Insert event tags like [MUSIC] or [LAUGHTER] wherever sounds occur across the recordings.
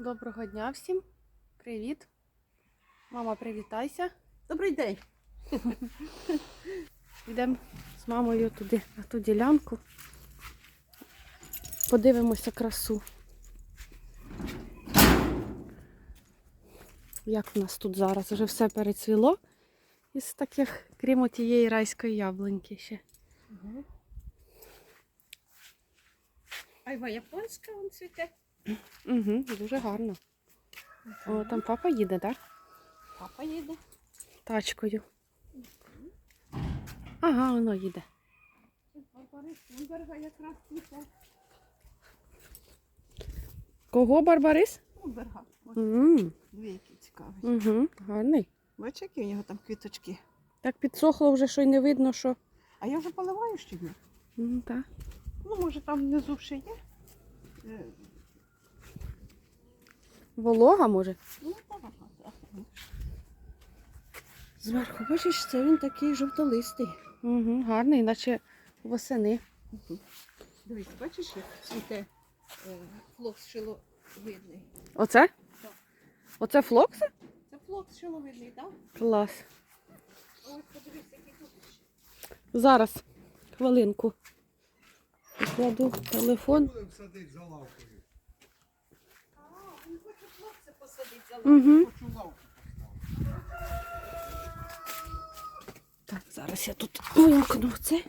Доброго дня всім. Привіт. Мама, привітайся. Добрий день. [LAUGHS] Йдемо з мамою туди, на ту ділянку. Подивимося красу. Як в нас тут зараз? Вже все перецвіло. Із таких, крім тієї райської яблуньки ще. Айва японська он цвіте. Угу, дуже гарно. О, там папа їде, так? Папа їде. Тачкою. Ага, воно їде. Кого Барбарис? Лумберга. Ось Угу, цікаві. угу, гарний. Бачиш, які у нього там квіточки. Так підсохло вже, що й не видно, що. А я вже поливаю щодня. Ну, так. Ну, може там внизу ще є. Волога, може? Ну, так. Зверху, бачиш, це він такий жовтолистий. Угу, гарний, наче восени. Дивись, бачиш, як цвіте е, флокс шиловидний. Оце? Так. Оце флокси? Це флокс шиловидний, так? Клас. Ось подивись, який тут ще. Зараз, хвилинку. Покладу телефон. Будемо садити за лавкою. А, він хоче хлопця посадити за Угу. Так, зараз я тут вимкну це.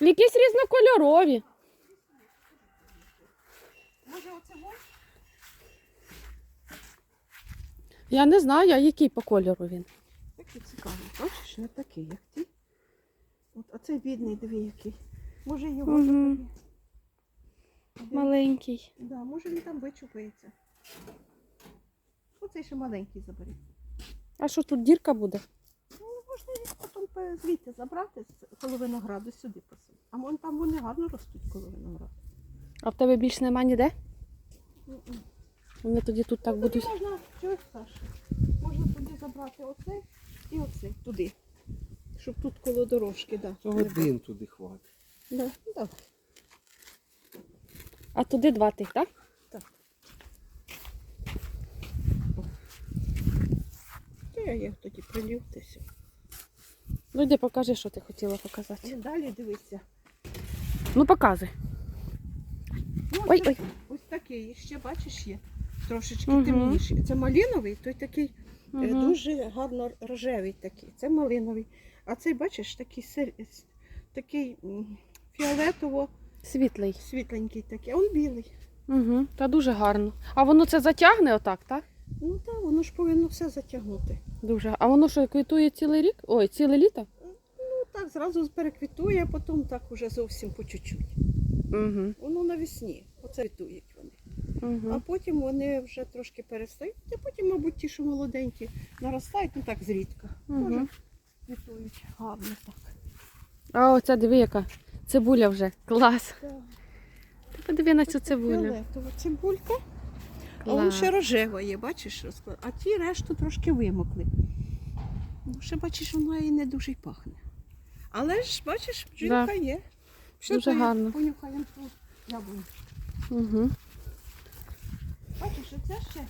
Якісь різнокольорові. Може оце ось? Я не знаю, а який по кольору він. Такий цікавий, бачиш, не такий, як ти. От оцей бідний, диви який. Може його Мгм. Маленький. Да, може він там вичупається. Оцей ще маленький забери. А що тут дірка буде? Ну, можна їх потім звідти забрати з коло винограду сюди посадити. А вон там вони гарно ростуть коло винограду. А в тебе більш нема ніде? Вони тоді тут так Ну, будуть. Можна, чого Саша? Можна туди забрати оцей і оцей туди. Щоб тут коло дорожки, да. Один туди хватить. Да, давай. А туди два тих, так? То я їх тоді прилів та все. Ну йди покажи, що ти хотіла показати. І далі дивися. Ну показуй. Ну, Ой, це ой. Ось такий, ще бачиш є. Трошечки Мгм. темніший. Це малиновий, той такий е, дуже гарно рожевий такий. Це малиновий. А цей, бачиш, такий сир... с- такий м, фіолетово Світлий. світленький такий. А он білий. Угу. Та дуже гарно. А воно це затягне отак, так? Ну так, воно ж повинно все затягнути. Дуже. А воно що, квітує цілий рік? Ой, ціле літо? Ну так, зразу переквітує, а потім так уже зовсім по чуть-чуть. Угу. Воно навесні. Оце квітують вони. А Угу. потім вони вже трошки перестають, а потім, мабуть, ті, що молоденькі, наростають, ну так зрідка. Угу. Тоже квітують гарно так. А оця диви, яка цибуля вже. Клас. Ти подиви на цю цибулю. Цибулька. А вон ще рожева є, бачиш. А ті решту трошки вимокли. Ну, ще бачиш, вона і не дуже й пахне. Але ж, бачиш, бджілка Да. є. Ще Дуже гарно. Понюхаємо ту яблуню. Угу. Бачиш, оце ще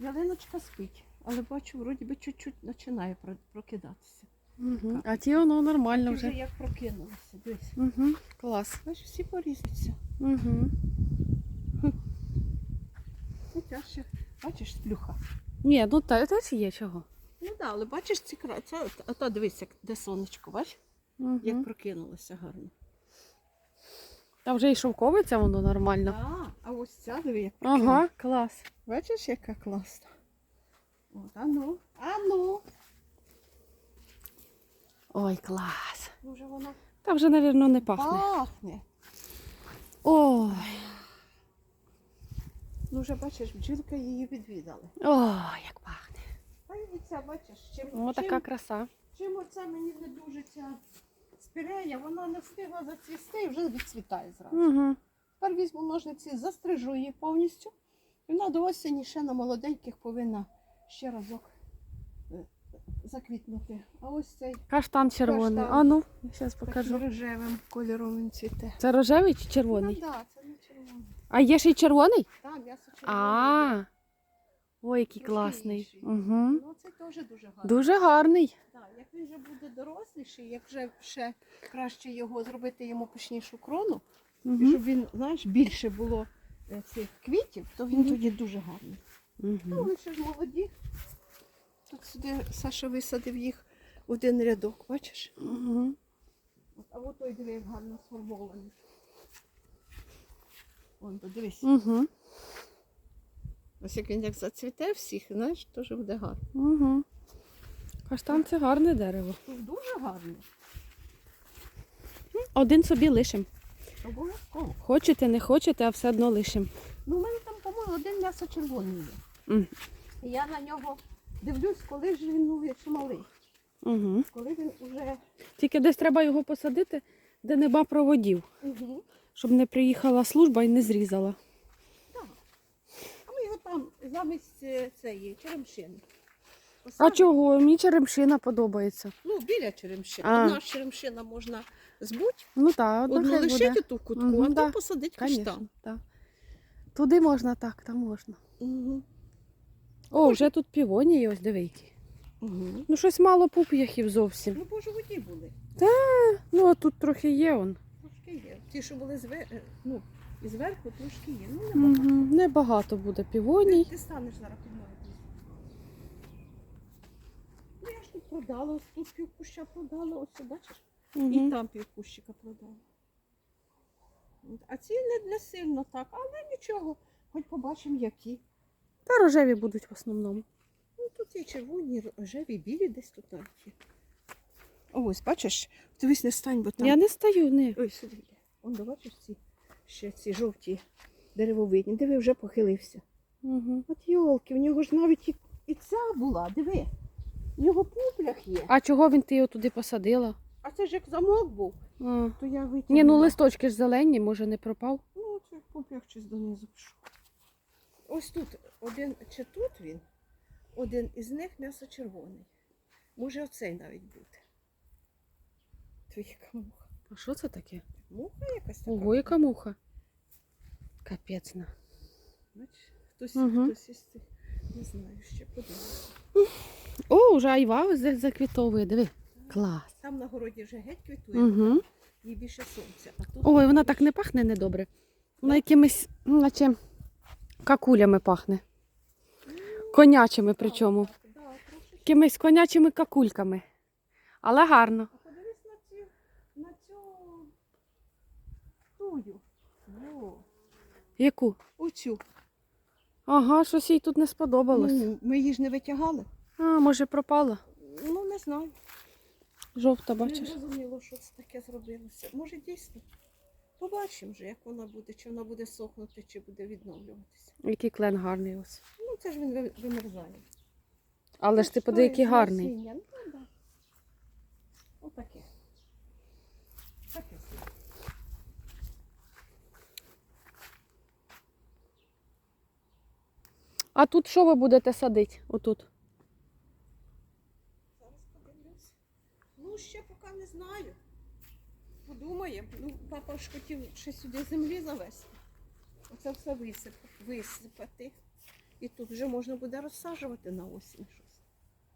ялиночка спить. Але бачу, вроді би чуть-чуть починає прокидатися. Угу. А ті воно нормально вже вже. як прокинулася. Дивись. Угу. Клас. Бачиш, всі порізуються. Угу. Оця ще, бачиш, сплюха. Ні, ну та теж є чого. Ну так, але бачиш, ці кра... це, а то дивись, як де сонечко, бачиш, як Угу. прокинулося гарно. Та вже і шовковиця воно нормально. А, а ось ця диви, як прокинулася. Ага, клас. Бачиш, яка класна. От, а ну, а ну. Ой, клас. Може вона Та вже, напевно, не пахне. пахне. Ой, Ну вже бачиш, бджілка її відвідали. ой, як пахне. А і ця, бачиш, чим, О, така чим, краса. чим оця мені не дуже ця спірея, вона не встигла зацвісти і вже відцвітає зразу. Угу. Тепер візьму ножниці, застрижу її повністю. І вона до осені ще на молоденьких повинна ще разок заквітнути. А ось цей Каштан червоний. Каштан. А ну, зараз таким рожевим кольором він цвіте. Це рожевий чи Ну, червоний? да, це не червоний. А є ще й червоний? Так, м'ясо червоне. А. Ой, який Трошки класний. інший. Угу. Ну, це теж дуже гарно. Дуже гарний. Так, як він вже буде доросліший, як вже ще краще його зробити йому пишнішу крону, і Угу. щоб він, знаєш, більше було е, цих квітів, то він Мгм. тоді дуже гарний. Ну, Угу. вони ще ж молоді. Тут сюди Саша висадив їх в один рядок, бачиш? Угу. А от той диви, як гарно сформований. Вон, подивись. Угу. Ось як він як зацвіте всіх, знаєш, теж буде гарно. Угу. Каштан це гарне дерево. Тут дуже гарно. Один собі лишим. Обов'язково. Хочете, не хочете, а все одно лишим. Ну, у мене там, по-моєму, один м'ясо червоний є. Мгм. Я на нього дивлюсь, коли ж він ну, якщо малий, Угу. коли він уже. Тільки десь треба його посадити, де нема проводів, Угу. щоб не приїхала служба і не зрізала. Так. А ми його там замість е, цієї черемшини. А чого? Мені черемшина подобається. Ну, біля черемшини. А. Одна ж черемшина можна збуть, Ну так, одна одну лишити буде. ту кутку, Мгм, а да. там посадити каштан. Туди можна так, там можна. Угу. О, вже тут півонії, ось диви. Угу. Ну щось мало пуп'яхів зовсім. Ну, бо ж у воді були. Ну, а тут трохи є он. Трошки є. Ті, що були зве... е, ну, і зверху, трошки є. Ну, небагато. Угу. Небагато буде півоній. Ти станеш зараз під мною. Ну, я ж тут продала, ось тут півкуща продала, ось бачиш? І Угу. там півкущика продала. А ці не, не сильно так, але нічого, хоч побачимо, які. Та рожеві будуть в основному. Ну, тут є червоні, рожеві, білі десь тут навіть є. Ось, бачиш, дивись, не стань, бо там. Я не стою, не. Ой, сюди йде. Он, бачиш ці, ще ці жовті деревовидні. Диви, вже похилився. Угу. От йолки, в нього ж навіть і, і ця була, диви. В нього пуплях є. А чого він ти його туди посадила? А це ж як замок був, А. то я витягнула. Ні, ну листочки ж зелені, може не пропав. Ну, це пуплях щось донизу пішов. Ось тут один, чи тут він, один із них м'ясо червоний. Може оцей навіть бути. Яка муха. А що це таке? Муха якась така. Ого, яка муха. Капецна. Бачиш, хтось, Мгм. хтось із цих, не знаю, ще подивимося. О, вже айва заквітовує, диви. Клас. Там на городі вже геть квітує, Угу. їй більше сонця. А тут Ой, вона так не пахне недобре. Вона якимись, наче какулями пахне. Конячими причому. Якимись конячими какульками. Але гарно. Подивись на цю, на цю тую. Яку? Оцю. Ага, щось їй тут не сподобалось. Ну, ми її ж не витягали. А, може пропала? Ну, не знаю. Жовта, бачиш. Не зрозуміло, що це таке зробилося. Може, дійсно. Побачимо вже, як вона буде, чи вона буде сохнути, чи буде відновлюватися. Який клен гарний ось. Ну, це ж він вимерзає. Але ж ти подиви, який гарний. Насіння. Ну, да. Отаке. Таке. А тут що ви будете садити? Отут. Зараз подивлюсь. Ну, ще. Подумаємо. Ну, папа ж хотів ще сюди землі завести. Оце все висипати. І тут вже можна буде розсаджувати на осінь щось.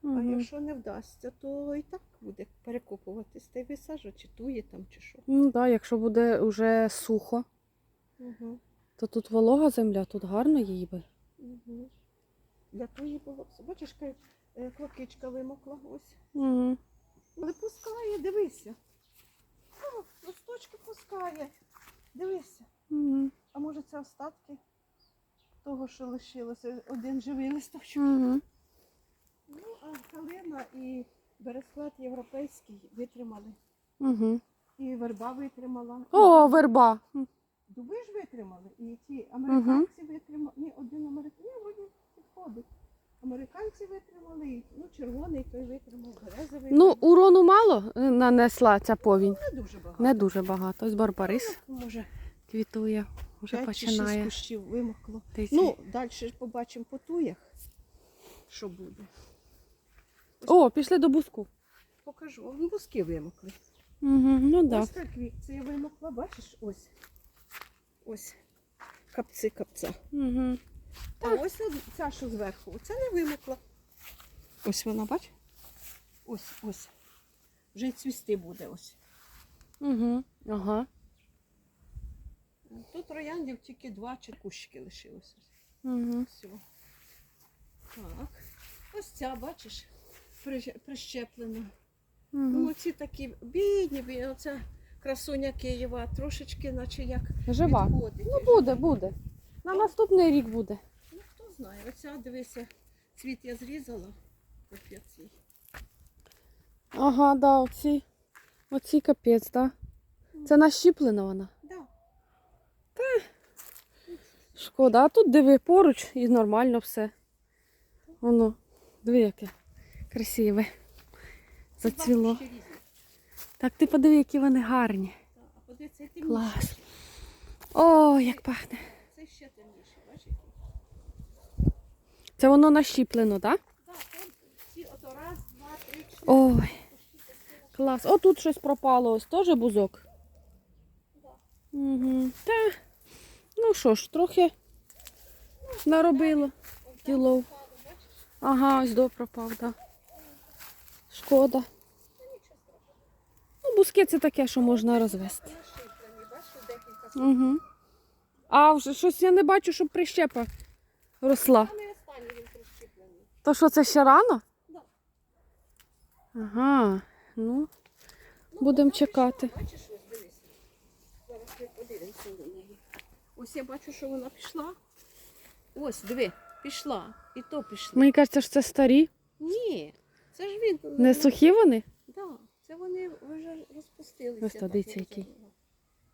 А Угу. якщо не вдасться, то і так буде перекопуватись та й висаджувати, чи тує там, чи що. Ну так, да, якщо буде вже сухо, Угу. то тут волога земля, тут гарно їй би. Угу. Для туї було. Бачиш, яка, е, клокичка вимокла ось. Угу. Але пускає, дивися. О, листочки пускає. Дивися. Угу. А може це остатки того, що лишилося. Один живий листочок. Угу. Ну, а калина і бересклет європейський витримали. Угу. І верба витримала. О, верба. Дуби ж витримали. І ті американці витримали. Ні, один американець, підходить. Американці витримали, ну, червоний той витримав, березовий. Ну, урону мало е, нанесла ця повінь. не дуже багато. Не дуже багато. Ось барбарис Ну, Може, квітує, вже п'ять чи шість починає. кущів вимокло. Ти Ну, далі ж побачимо по туях, що буде. О, пішли до буску. Покажу. Вон бузки вимокли. Угу, ну так. Ось так це я вимокла, бачиш, ось. Ось. Капці капця. Угу. А ось ця, що зверху, це не вимокла. Ось вона, бач? Ось, ось. Вже й цвісти буде ось. Угу. Ага. Тут рояндів тільки два чи кущики лишилося. Угу. Все. Так. Ось ця, бачиш, при- прищеплена. Ну, Угу. оці такі бідні, бідні. Оця красуня Києва трошечки, наче як Жива. відходить. Ну буде, буде. На наступний рік буде. Ну, хто знає, оця, дивися, цвіт я зрізала. Капець. Ага, да, оці. Оці капець, так. Да. Це нащіплена вона. Да. Шкода, а тут диви поруч і нормально все. Воно, диви, яке красиве. Зацвіло. Так ти подиви, які вони гарні. Клас. О, як пахне. Це ще темніше, який? Це воно нащіплено, так? Так, там всі ото раз, два, три, чотири. Ой, клас. О, тут щось пропало. Ось теж бузок. Угу. Та, ну що ж, трохи наробило. Ділов. Впало. Ага, ось до пропав, так. Да. Шкода. Ну, бузки це таке, що можна розвести. Угу. А вже щось я не бачу, щоб прищепа росла. То що це ще рано? Да. Ага, ну, Ну, Будем вона чекати. пішла, Бачиш, ось дивись. Зараз ми подивимося на неї. Ось я бачу, що вона пішла. Ось, диви, пішла. І то пішла. мені кажеться, що це старі. Ні, це ж він. Не сухі вони? Да, це вони вже розпустилися. Ось то, дивіться, який.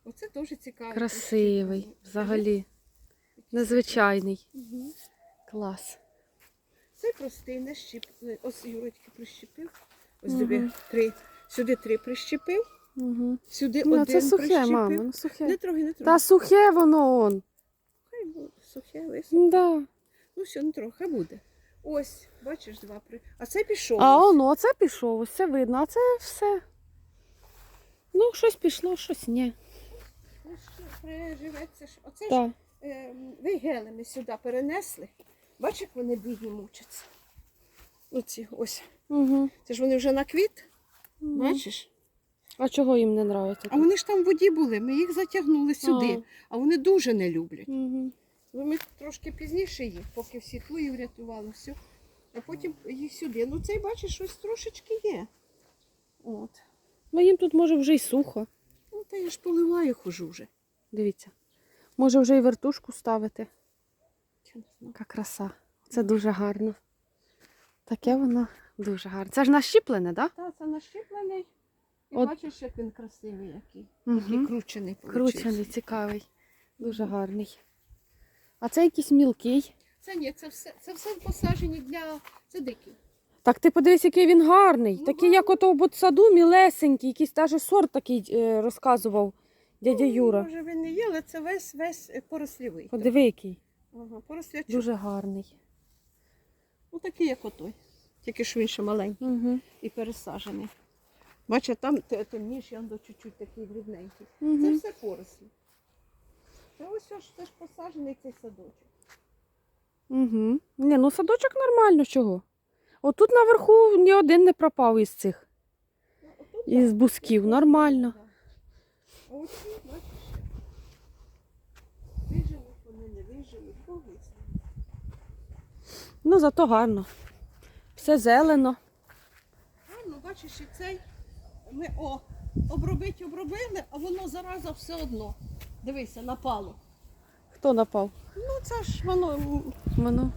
Оце теж цікаво. Красивий, взагалі. Незвичайний. Угу. Клас. Це простий, не щіп. Ось Юрочки прищепив. Ось Мгм. диви, три. Сюди три прищепив, Угу. сюди Ну, один це сухе, прищепив. мама, ну Не сухе. трогай, не трогай. Та сухе воно он. Хай буде сухе, висохне. Да. Ну все, не трохи, буде. Ось, бачиш, два при. А це пішов. А воно, оце пішов, ось це видно, а це все. Ну, щось пішло, щось ні. Приживеться. ж. Оце ж Так. е, вигели ми сюди перенесли. Бачиш, як вони бідні мучаться. Оці, ось. Угу. Це ж вони вже на квіт, бачиш? А чого їм не подобається? А вони ж там в воді були, ми їх затягнули сюди, а вони дуже не люблять. Угу. Ми трошки пізніше їх, поки всі твої врятували, все. А потім їх сюди. Ну цей, бачиш, щось трошечки є. От. Ну їм тут може вже й сухо. Ну, та я ж поливаю хожу вже. Дивіться. Може вже і вертушку ставити. Яка краса. Це дуже гарно. Таке воно дуже гарне. Це ж нащіплене, так? Та, це нащіплений. І От. бачиш, як він красивий який. Да? Такий кручений. Кручений, получився. цікавий. Дуже гарний. А це якийсь мілкий. Це ні, це все, це все посаджені для. Це дикі. Так ти подивись, який він гарний. Ну, такий, як ото в саду, мілесенький, якийсь навіть сорт такий е, розказував дядя Ну, Юра. Може він не є, але це весь весь е, порослівий. Подиви, який. Ага, порослячок. Дуже гарний. Ну такий, як отой. Тільки що він ще маленький Угу. і пересаджений. Бачиш, там те- темніший, он до чуть-чуть такий дрібненький. Це Угу. все порослі. Це ось ось теж посаджений цей садочок. Угу. Ні, ну садочок нормально чого. Отут наверху ні один не пропав із цих. Ну, Із бусків. Нормально. Оці, бачиш, виживуть вони, не виживуть, їх. Ну, зато гарно. Все зелено. Гарно, бачиш, і цей ми о, обробити обробили, а воно зараза все одно. Дивися, напало. Хто напав? Ну це ж воно, м, Ману...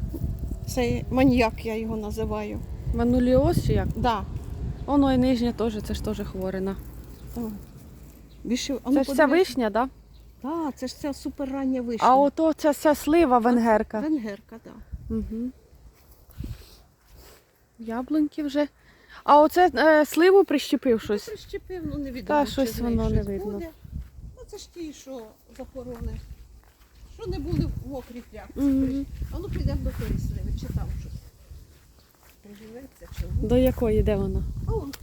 цей маньяк, я його називаю. Мануліоз чи як? Да. Воно і нижнє теж, це ж теж хворина. О. Більше, а Це ну, ж ця подивись. вишня, так? Да? Так, це ж ця суперрання вишня. А ото ця, ця слива венгерка. Венгерка, так. Угу. Яблуньки вже. А оце е, сливу прищепив щось. Прищепив, ну не відомо. Та, чи щось з неї воно не видно. буде. Ну це ж ті, що запороли. Що не були в мокрій тряпці. Мгм. А ну підемо до тої сливи, чи там щось. приживеться чи ні. До якої, де вона? А он,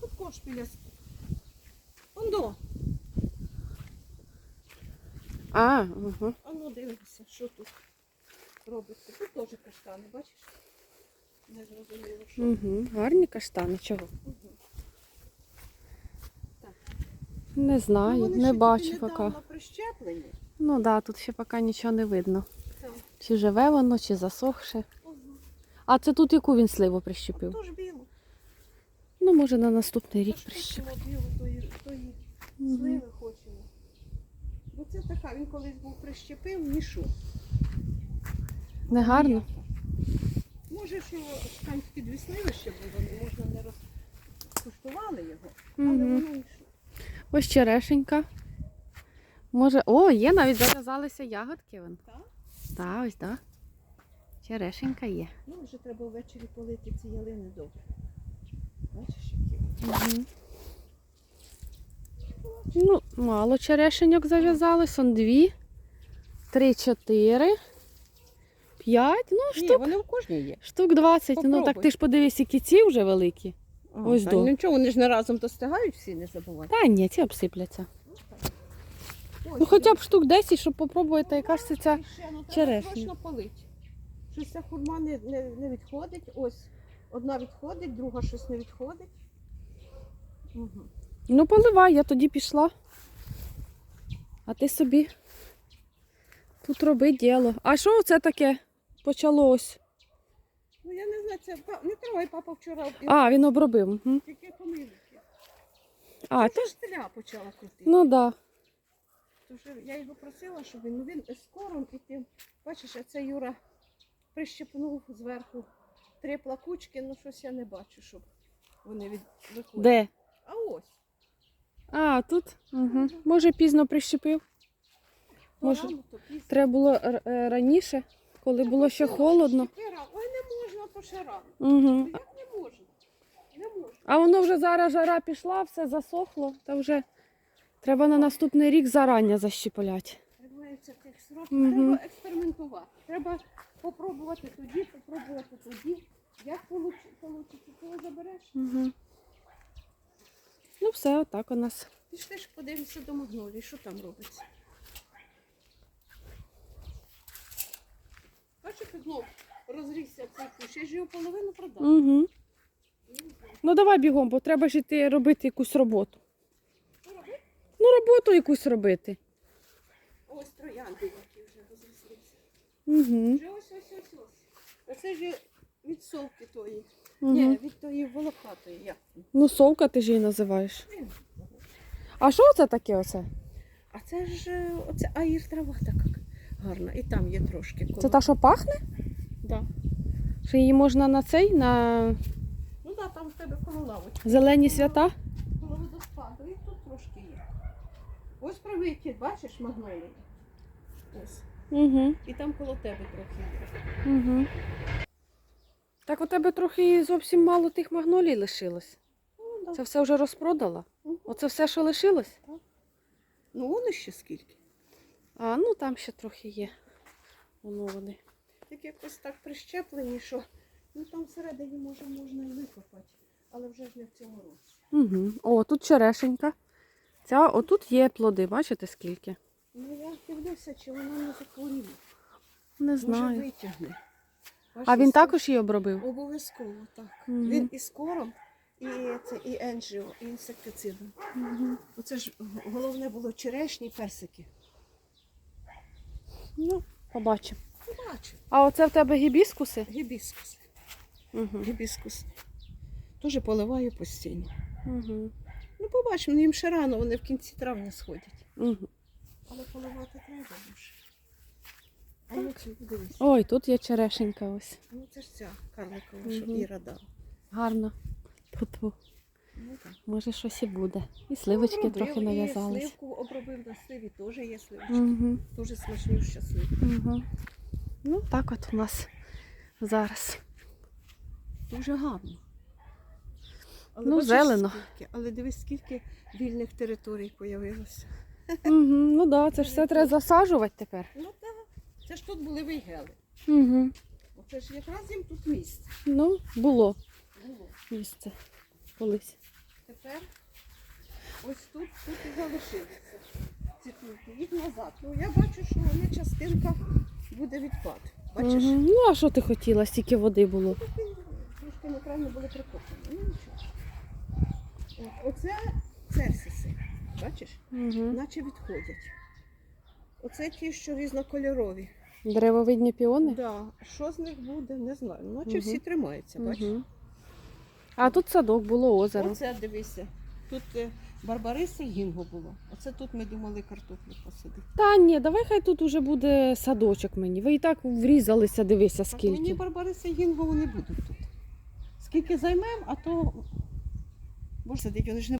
тут кош біля. с- Он до. А, угу. А ну дивимося, що тут робиться. Тут теж каштани, бачиш? Не зрозуміло, що. Угу. Гарні каштани, чого? Мгм. Не Ну, знаю, вони не бачу поки. прищеплені. Ну так, да, тут ще поки нічого не видно. Так. Чи живе воно, чи засохше. А це тут яку він сливу прищепив? Тож білу. Ну, може, на наступний рік прищепив. білу це така, він колись був прищепив, нішу. Не гарно? Може, що там підвіснили ще було, можна не розкуштували його, але воно нішу. Ось черешенька. Може. О, є, навіть зав'язалися ягодки. Вон. Так? Так, ось, так. Черешенька є. Ну, вже треба ввечері полити ці ялини добре. Бачиш, які? Угу. Ну, мало черешеньок зав'язалось. Он дві, три, чотири, п'ять, ну, Ні, штук, вони в кожній є. штук 20. Ну, так ти ж подивись, які ці вже великі. Ось та до. Нічого, вони ж не разом достигають всі, не забувай. Та ні, ці обсипляться. Ось, Ну, хоча б штук 10, щоб попробувати, яка ж це ця. І ще, ну, треба черешня. Срочно полить. Щось ця хурма не, не, не відходить. Ось одна відходить, друга щось не відходить. Угу. Ну, поливай, я тоді пішла. А ти собі тут роби діло. А що це таке почалось? Ну я не знаю, це па- не трогай, папа вчора А, він обробив. Угу. тільки помилки. А, Це то, ж теля почала крутити. ну так. Да. Тож я його просила, щоб він, ну він скоро і тим. Бачиш, а це Юра прищепнув зверху три плакучки, ну щось я не бачу, щоб вони від виходять. Де? А ось. А, тут? Угу. Може, пізно прищепив. Може. Треба було е, раніше, коли було ще холодно. Ой, не можна, то ще рано. Угу. Як не можна? Не можна. А воно вже зараз жара пішла, все засохло, та вже треба на наступний рік зарання сроків. Мгм. Треба експериментувати. Треба попробувати тоді, попробувати тоді. Як вийде, коли забереш? Угу. Ну, все, отак у нас. Пішли ж подивимося до магнолії, що там робиться. Бачите, знов розрісся цей кущ. Я ж його половину продав. Угу. Ну давай бігом, бо треба ж йти робити якусь роботу. Ну, роботу якусь робити. Ось троянди, які вже розріслися. Угу. Вже ось ось ось ось. Оце ж від совки тої. Ні, від тої волохатої. Як? Ну, совка ти ж її називаєш. А що це таке оце? А це ж е, оце аїр трава така гарна. І там є трошки. Коло. Це та, що пахне? Да. Що її можна на цей, на Ну так, да, там в тебе коло лавочки. зелені свята? Коло водоспаду. І тут трошки є. Ось правий бачиш, магнолії. Ось. Угу. І там коло тебе трохи є. Угу. Так у тебе трохи зовсім мало тих магнолій лишилось. Ну, да. Це все вже розпродала? Мгм. Оце все, що лишилось? ну воно ще скільки. А, ну там ще трохи є. Воно вони. Так якось так прищеплені, що ну там всередині може можна і викопати. Але вже ж не в цьому році. Угу. О, тут черешенька. Ця, отут є плоди, бачите скільки? Ну я дивлюся, чи вона не захворіла. Не Може витягне. А він також її обробив? Обов'язково, так. Мгм. Він і скором, і це і енджіо, і інсектицидом. Угу. Оце ж головне було черешні і персики. Ну, побачимо. Побачив. А оце в тебе гібіскуси? Гібіскус. Угу. Гібіскус. Теж поливаю постійно. Угу. Ну, побачимо, ну, їм ще рано, вони в кінці травня сходять. Угу. Але поливати треба вже. А я цю дивись. Ой, тут є черешенька ось. Ну це ж ця карликова, що Мгм. Іра дала. Гарно. Тьфу-тьфу. Ну, так. Може щось і буде. І сливочки Обробив, трохи нав'язались. Сливку обробив на сливі, теж є сливочки. Угу. Дуже смачнюща сливка. Угу. Ну, так от у нас зараз. Дуже гарно. Але Ну, бачиш, зелено. Скільки, але дивись, скільки вільних територій появилося. Угу. Ну так, да, це ж все треба засаджувати тепер. Ну так, це ж тут були вигели. Угу. Оце ж якраз їм тут місце Ну, було було. місце колись. Тепер ось тут, тут і залишилися ці тульки. Їх назад. Ну я бачу, що вони частинка буде відпад. Бачиш? Мгм. Ну, а що ти хотіла? Стільки води було. Такі Трошки неправильно були прикоплені. Ну нічого. Оце церсиси. Бачиш? Угу. Наче відходять. Оце ті, що різнокольорові. Деревовидні піони? Да. Що з них буде, не знаю. Наче Мгм. всі тримаються, бачиш? Угу. А тут садок було озеро. Оце дивися. Тут е, барбариси і гінго було. Оце тут ми думали картоплю посадити. Та ні, давай хай тут уже буде садочок мені. Ви і так врізалися, дивися Так мені барбариси і гінго вони будуть тут. Скільки займемо, а то. Боже, сидить, вони ж не